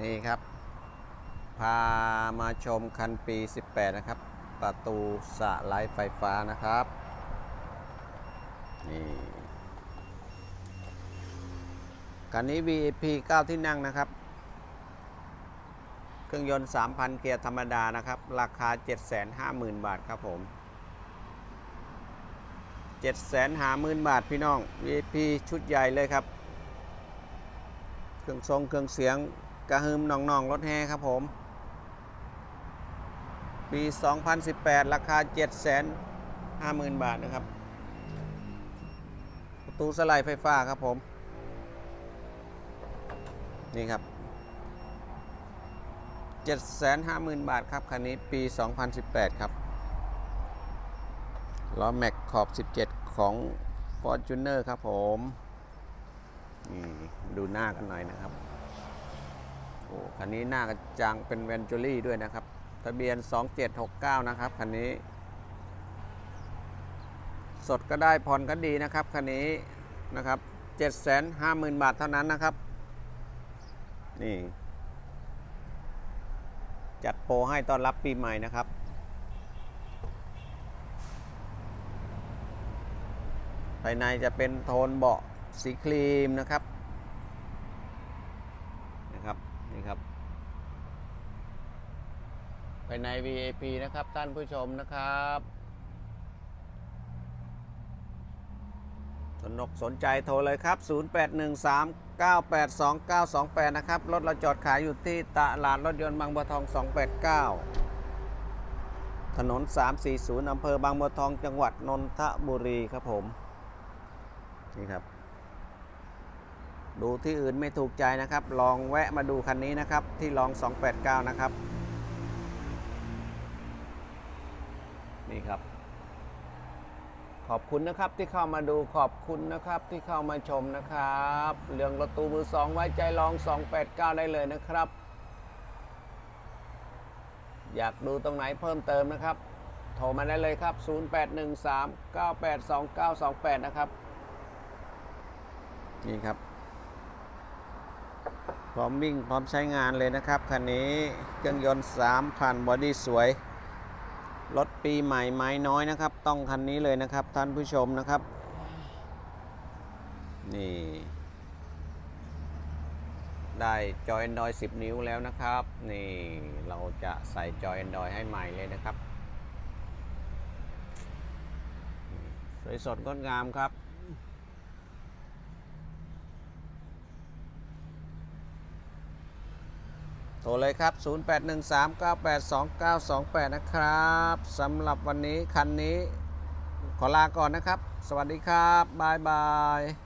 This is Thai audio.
นี่ครับ พามาชมคันปี 18 นะครับ ประตูสะไลไฟฟ้านะครับ นี่คันนี้ VIP 9 ที่นั่งนะครับ เครื่องยนต์ 3,000 เกียร์ธรรมดานะครับ ราคา 750,000 บาทครับผม750,000 บาทพี่น้อง VIP ชุดใหญ่เลยครับ เครื่องทรงเครื่องเสียง กระหึมน่องๆ รถแห่ครับผม ปี 2018 ราคา 750,000 บาทนะครับ ประตูสไลด์ไฟฟ้าครับผม นี่ครับ 750,000 บาทครับ คันนี้ปี 2018 ครับล้อแม็กขอบ 17 ของ Fortuner ครับผมนี่ดูหน้ากันหน่อยนะครับ คันนี้หน้ากระจังเป็นเวนจูรี่ด้วยนะครับ ทะเบียน 2769 นะครับคันนี้ สดก็ได้ผ่อนก็ดีนะครับคันนี้นะครับ 750,000 บาทเท่านั้นนะครับ นี่ จัดโปรให้ต้อนรับปีใหม่นะครับภายในจะเป็นโทนเบาะสีครีมนะครับนะครับนี่ครับ ภายใน VIP นะครับท่านผู้ชมนะครับสนกสนใจโทรเลยครับ 0813982928 นะครับ รถเราจอดขายอยู่ที่ตลาดรถยนต์บางบัวทอง 289 ถนน 340 อำเภอบางบัวทองจังหวัดนนทบุรีครับผม นี่ครับ ดูที่อื่นไม่ถูกใจนะครับ ลองแวะมาดูคันนี้นะครับ ที่ลอง 289 นะครับ นี่ครับ ขอบคุณนะครับที่เข้ามาดูขอบคุณนะครับที่เข้ามาชมนะครับ เรื่องรถตู้มือสองไว้ใจลอง 289 ได้เลยนะครับ อยากดูตรงไหนเพิ่มเติมนะครับ โทรมาได้เลยครับ 0813982928 นะครับ นี่ครับ พร้อมวิ่งพร้อมใช้งานเลยนะครับ คันนี้เครื่องยนต์3,000บอดี้สวย รถปีใหม่ไม้น้อยนะครับ ต้องคันนี้เลยนะครับท่านผู้ชมนะครับ นี่ ได้จอย Android 10 นิ้วแล้วนะครับ นี่เราจะใส่จอย Android ให้ใหม่เลยนะครับ สวยสดงดงามครับ โทรเลยครับ 0813982928 นะครับสำหรับวันนี้คันนี้ขอลาก่อนนะครับ สวัสดีครับ บายบาย